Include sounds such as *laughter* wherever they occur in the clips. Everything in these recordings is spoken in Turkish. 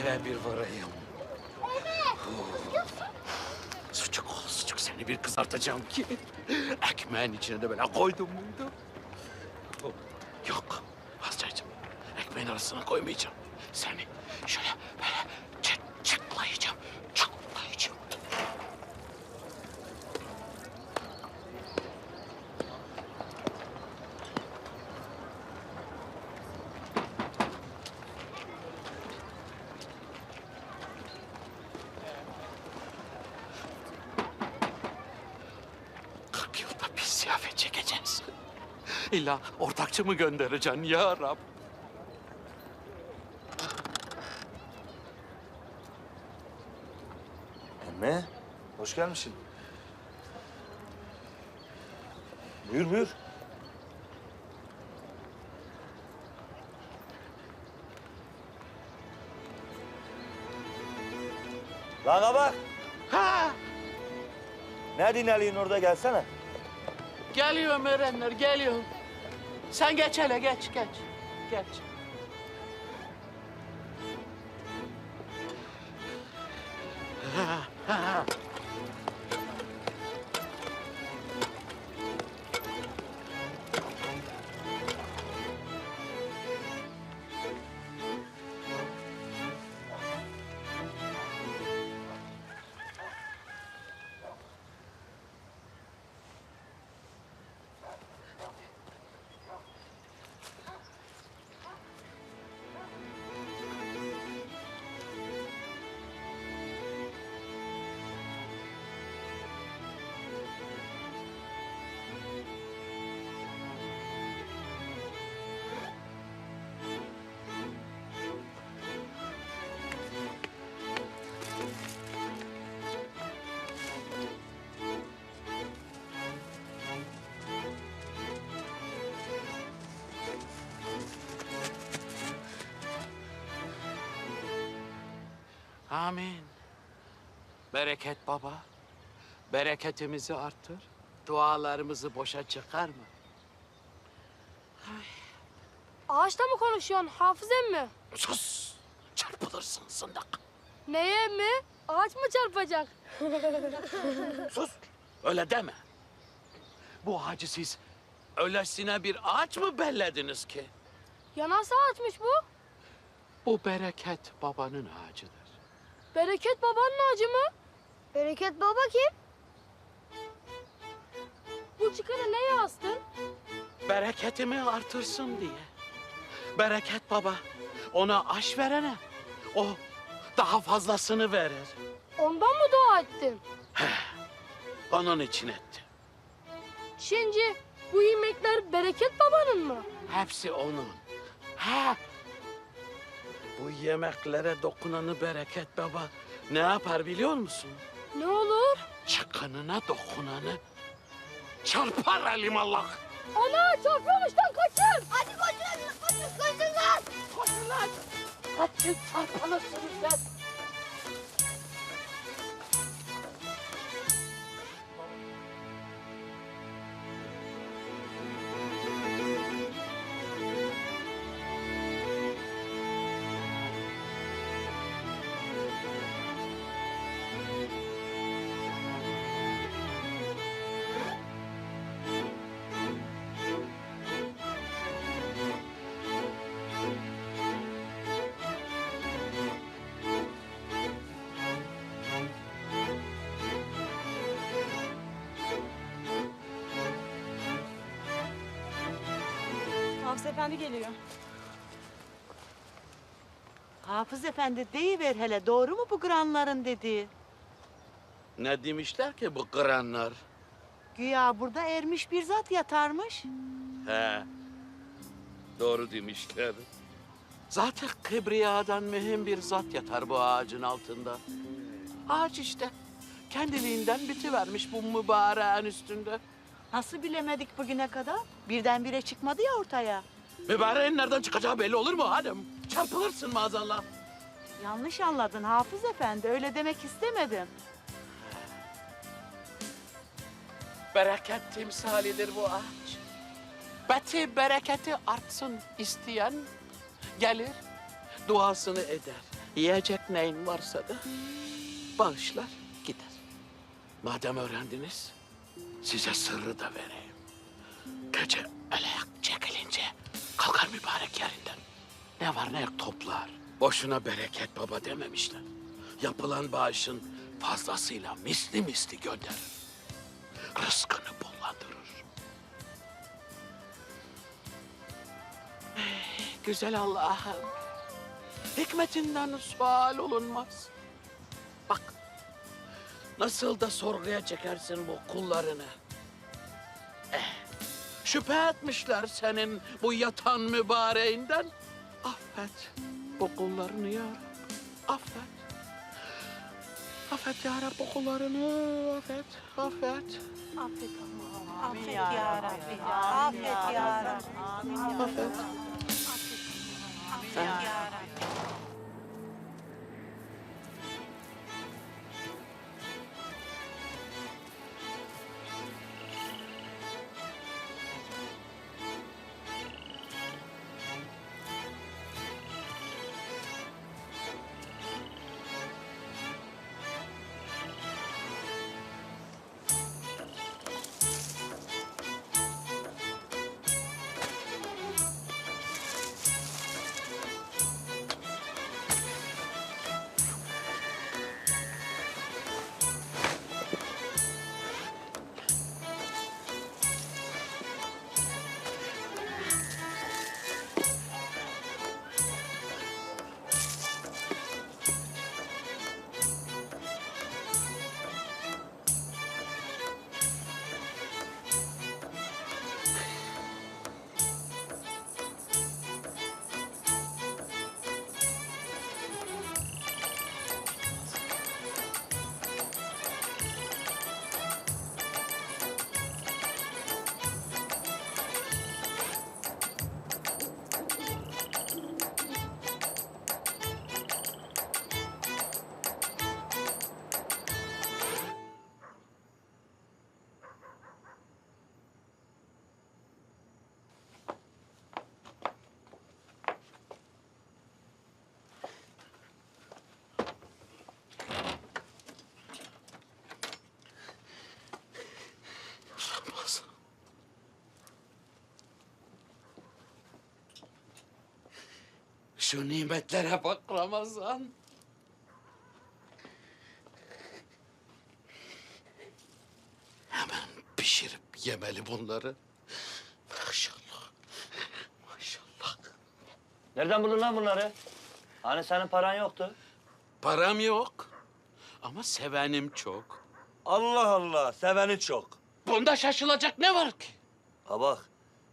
eve bir varayım. Sucuk ol sucuk seni bir kızartacağım ki. Ekmeğin içine de böyle koydum muydu? Yok vazgeçtim. Ekmeğin arasına koymayacağım. Seni İlla ortakçı mı göndereceksin ya Rab? Emme, hoş gelmişsin. Buyur buyur. Lan bak. Ha! Nerede inerliğin orada gelsene. Geliyorum Erenler, geliyorum. Sen geç hele, geç, geç. Geç. Amin. Bereket baba. Bereketimizi artır. Dualarımızı boşa çıkarma. Ağaçla mı konuşuyorsun Hafız emmi? Sus! Çarpılırsın zındık. Neye emmi? Ağaç mı çarpacak? *laughs* Sus! Öyle deme. Bu ağacı siz öylesine bir ağaç mı bellediniz ki? Ya nasıl ağaçmış bu? Bu bereket babanın ağacıdır. Bereket babanın ağacı mı? Bereket baba kim? Bu çıkanı neye astın? Bereketimi artırsın diye. Bereket baba ona aş verene o daha fazlasını verir. Ondan mı dua ettin? Onun için etti. Şimdi bu yemekler bereket babanın mı? Hepsi onun. Ha. Bu yemeklere dokunanı bereket baba ne yapar biliyor musun? Ne olur? Çıkınına dokunanı çarpar alimallah. Ana çarpıyormuştan kaçın. Hadi koşun, koşun, koşun lan. Koşun lan. Kaçın çarpılırsınız lan. Hafız Efendi geliyor. Hafız efendi deyiver hele doğru mu bu granların dediği? Ne demişler ki bu kıranlar? Güya burada ermiş bir zat yatarmış. He. Doğru demişler. Zaten Kibriya'dan mühim bir zat yatar bu ağacın altında. Ağaç işte. Kendiliğinden bitivermiş bu mübareğin üstünde. Nasıl bilemedik bugüne kadar? Birdenbire çıkmadı ya ortaya. Mübareğin nereden çıkacağı belli olur mu hanım? Çarpılırsın maazallah. Yanlış anladın Hafız efendi öyle demek istemedim. Bereket timsalidir bu ağaç. Beti bereketi artsın isteyen gelir, duasını eder. Yiyecek neyin varsa da bağışlar gider. Madem öğrendiniz, size sırrı da vereyim. Gece eleyak çekilince kalkar mübarek yerinden. Ne var ne yok toplar. Boşuna bereket baba dememişler. Yapılan bağışın fazlasıyla misli misli gönderir. Rızkını bollandırır. Ey, güzel Allah'ım. Hikmetinden sual olunmaz. Bak, nasıl da sorguya çekersin bu kullarını. Eh, şüphe etmişler senin bu yatan mübareğinden. Affet bu kullarını ya Rabbi, affet. Affet ya Rabbi bu kullarını, affet, affet, Affet Allah'ım. Affet ya Rabbi. Affet ya Rabbi. affet. Ramazan. Şu nimetlere bak Ramazan. Hemen pişirip yemeli bunları. Maşallah. Maşallah. Nereden buldun lan bunları? Hani senin paran yoktu? Param yok. Ama sevenim çok. Allah Allah, seveni çok. Bunda şaşılacak ne var ki? Ha bak,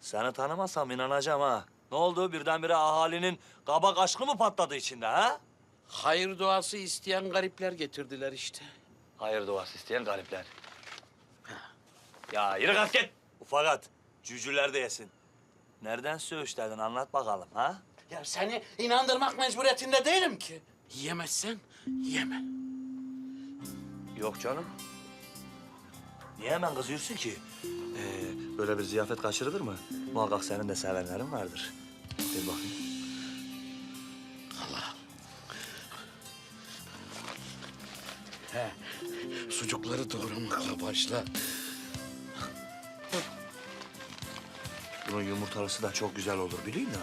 seni tanımasam inanacağım ha. Ne oldu? Birdenbire ahalinin kabak aşkı mı patladı içinde ha? Hayır duası isteyen garipler getirdiler işte. Hayır duası isteyen garipler. Ya yürü kalk git. Ufakat, cücüler de yesin. Nereden söğüşlerdin anlat bakalım ha? Ya seni inandırmak mecburiyetinde değilim ki. Yemezsen yeme. Yok canım. Niye hemen kızıyorsun ki? Ee, böyle bir ziyafet kaçırılır mı? Muhakkak senin de sevenlerin vardır. Bir bakayım. He, sucukları doğramakla başla. Bunun yumurtalısı da çok güzel olur biliyor musun?